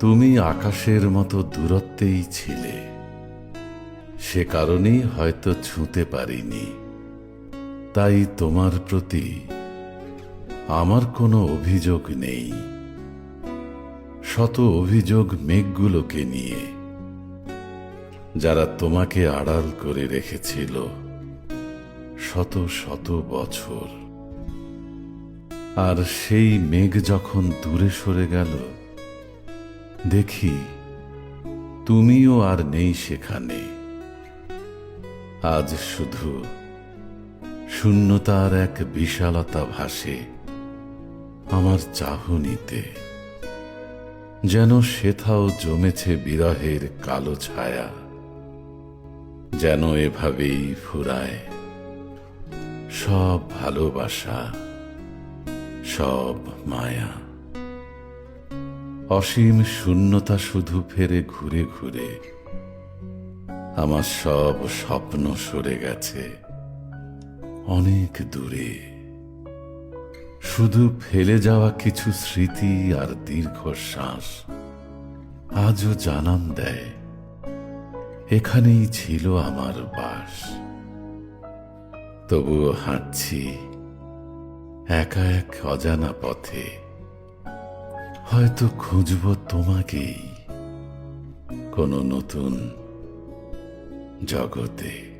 তুমি আকাশের মতো দূরত্বেই ছিলে। সে কারণেই হয়তো ছুঁতে পারিনি। তাই তোমার প্রতি আমার কোনো অভিযোগ নেই। শত অভিযোগ মেঘগুলোকে নিয়ে। যারা তোমাকে আড়াল করে রেখেছিল। শত শত বছর। আর সেই মেঘ যখন দূরে সরে গেল দেখি, তুমিও আর নেই সেখানে। আজ শুধু শূন্যতার এক বিশালতা ভাসে আমার চাহনিতে। যেন সেথাও জমেছে বিরহের কালো ছায়া, যেন এভাবেই ফুরায় সব ভালোবাসা, সব মায়া। অসীম শূন্যতা শুধু ফেরে ঘুরে ঘুরে। আমার সব স্বপ্ন সরে গেছে। অনেক দূরে। শুধু ফেলে যাওয়া কিছু স্মৃতি আর দীর্ঘশ্বাস আজও জানান দেয়। এখানেই ছিল আমার বাস। তবুও হাঁটছি, একা এক অজানা পথে। হয়তো খুঁজব তোমাকেই কোনো নতুন জগতে।